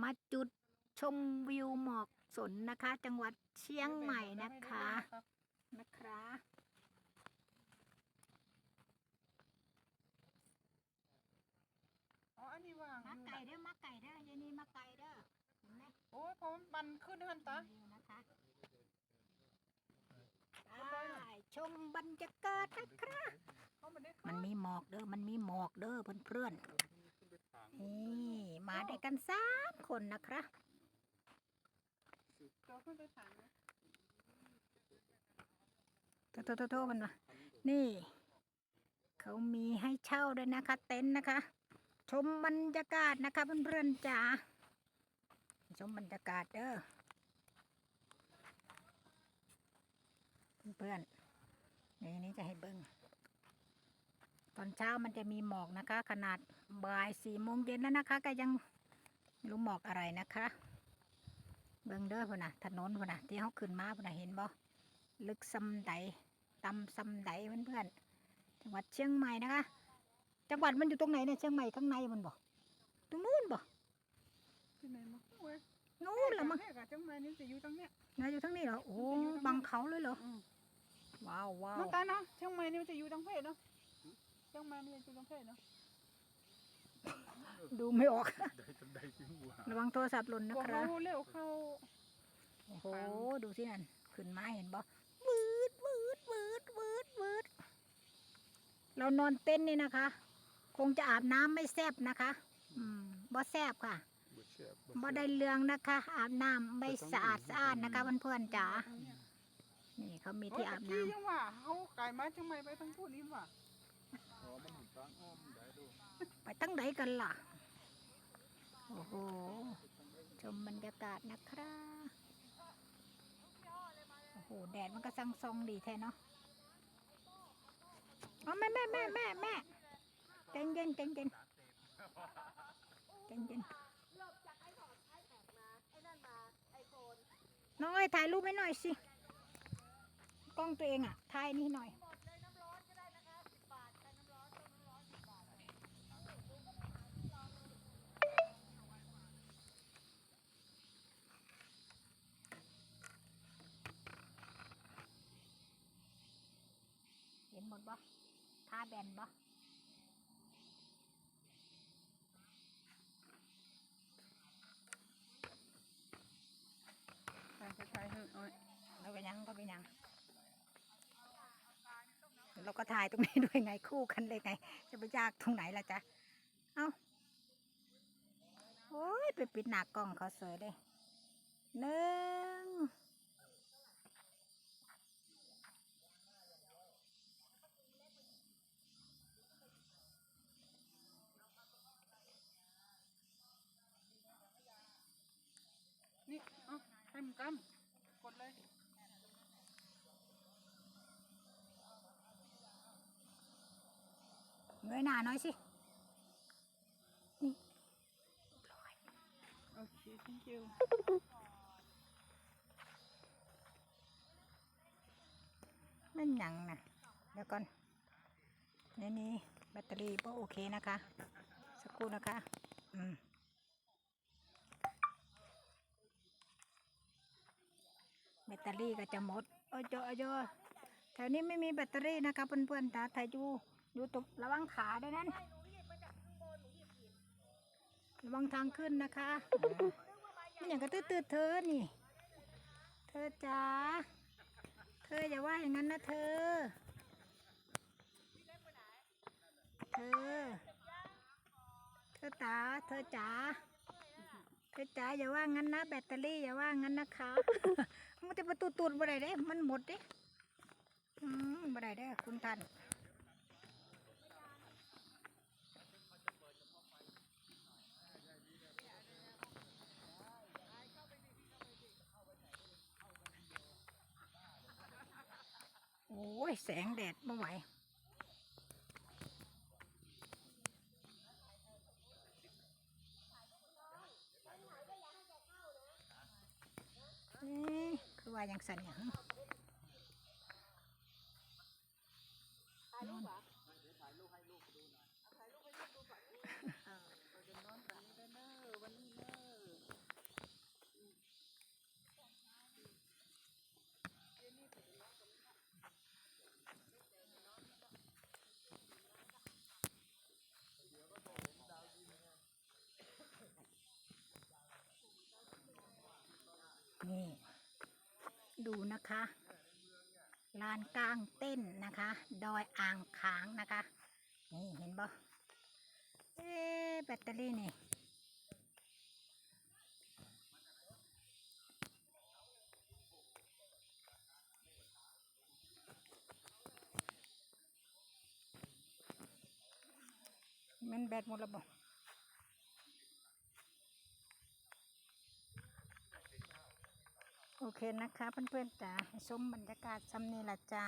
มาจุดชมวิวหมอกสนนะคะ จังหวัดเชียงใหม่นะคะนะคะอ๋ออันนี้ว่างมาไก่เด้อมาไก่เด้อเยนี่มาไก่เด้อเห็นไหมโอ้ยพอมันขึ้นหันตาวิวนะคะไปชมบรรยากาศนะครับเขาไม่ได้มันมีหมอกเด้อมันมีหมอกเด้อเพื่อนๆ นี่มาได้วยกันสามคนนะครับตัวขึ้นไปถางนะโทษโทโทโทมันมานี่ เขามีให้เช่าด้วยนะคะ เต็นท์นะคะ ชมบรรยากาศนะคะเพื่อนๆจ๋าชมบรรยากาศเด้อเพื่อนๆนี่นี่จะให้เบิ้ง อนเช้ามันจะมีหมอกนะคะ ขนาดบ่ายสี่โมงเย็นแล้วนะคะ ก็ยังไม่รู้หมอกอะไรนะคะ เบิ้งเด้อพุ่นนะถนนพุ่นนะที่เขาขึ้นมาพุ่นนะเห็นบ่ลึกซำใดตำซำใดเพื่อนๆจังหวัดเชียงใหม่นะคะ จังหวัดมันอยู่ตรงไหนเนี่ยเชียงใหม่ข้างในมันบ่ตรงนู้นบ่ที่ไหนมาโอ้ยนู้นละมั้งแม่กับจังมานี่จะอยู่ตรงเนี้ยนะอยู่ทั้งนี้เหรอโอ้มันจะอยู่ตรงนั้นบังเขาเลยเหรออืมว้าวว้าวน้องตาเนาะเชียงใหม่นี่มันจะอยู่ตรงเพศเนาะ เชียงใหม่นี่จะอยู่ตรงเพศเนาะดูไม่ออก ได้จนได้ที่หัวระวังโทรศัพท์หล่นนะกลัวคเขารับเร็วเข้าโอ้โหดูสินั่นขึ้นมาเห็นบ่วืดวืดวืดวืดวืดเรานอนเต้นท์นี่นะคะ คงจะอาบน้ำไม่แซบนะคะ อืมบ่แซบค่ะบ่แซ่บบ่ได้เรื่องนะคะ อาบน้ำไม่สะอาดสะอาดนะคะเพื่อนๆจ๋าตรงเนี้ยนี่เขามีโอ้ยที่อาบตะกี้น้ำยังว่าเขาไก่มาเชียงใหม่ไปทางพูดนี่ว่า ไปตั้งไหนกันล่ะ โอ้โห ชมบรรยากาศนะครับ โอ้โห แดดมันก็ซังซองดีแท้เนาะอ๋อแม่แม่แม่แม่แม่ใจเย็นใจเย็นใจเย็นน้องเอ้ยถ่ายรูปให้หน่อยสิ กล้องตัวเองอะถ่ายนี่หน่อย เห็นหม ดบ่ท่าแบนบ่ไปไปไปเถอะโอ้ยเราไปยังก็ไปยัง เราก็ถ่ายตรงนี้ด้วยไงคู่กันเลยไง จะไปยากตรงไหนล่ะจ๊ะ เอาโอ้ย ไปปิดหน้ากล้องเขาสวยเลยหนึ่ง นี่เอะให้มัน กำกดเลยเงยหน้าหน่อยสินี่โอเค thank you ไม่นหยังนะเดี๋ยวก่อนในนี้แบตเตอรี่ก็โอเคนะคะ สักครู่นะคะ อืม แบตเตอรี่ก็จะหมดโอ้ยโจโอ้ยโจแถวนี้ไม่มีแบตเตอรี่นะคะเพื่อนๆตาไทยอยู่อยู่ตรงระวังขาด้วยนั้นระวังทางขึ้นนะคะนี่อย่างกระตืดๆเธอนี่ เธอจ๋าเธออย่าว่าอย่างนั้นนะเธอ เธอ เธอตาเธอจ๋า เธอจ๋าอย่าว่างั้นนะแบตเตอรี่อย่าว่างั้นนะคะ มันจะประตูตูดบ่ได้เด้ มันหมดเด้อืมบ่ได้เด้คุณท่านโอ้ย แสงแดดไม่ไหว นี่คือ ว่ายังสั่นอย่าง อ่าเราจะนอนกันนี่เด้อวันนี้เด้อ ดูนะคะลานกลางเต้นนะคะ ดอยอ่างขางนะคะ นี่เห็นบ่เอ๊ะแบตเตอรี่นี่มันแบตหมดแล้วบ่ โอเคนะคะเพื่อนๆจ้าให้ชมบรรยากาศซ้ำนี่ละจ้า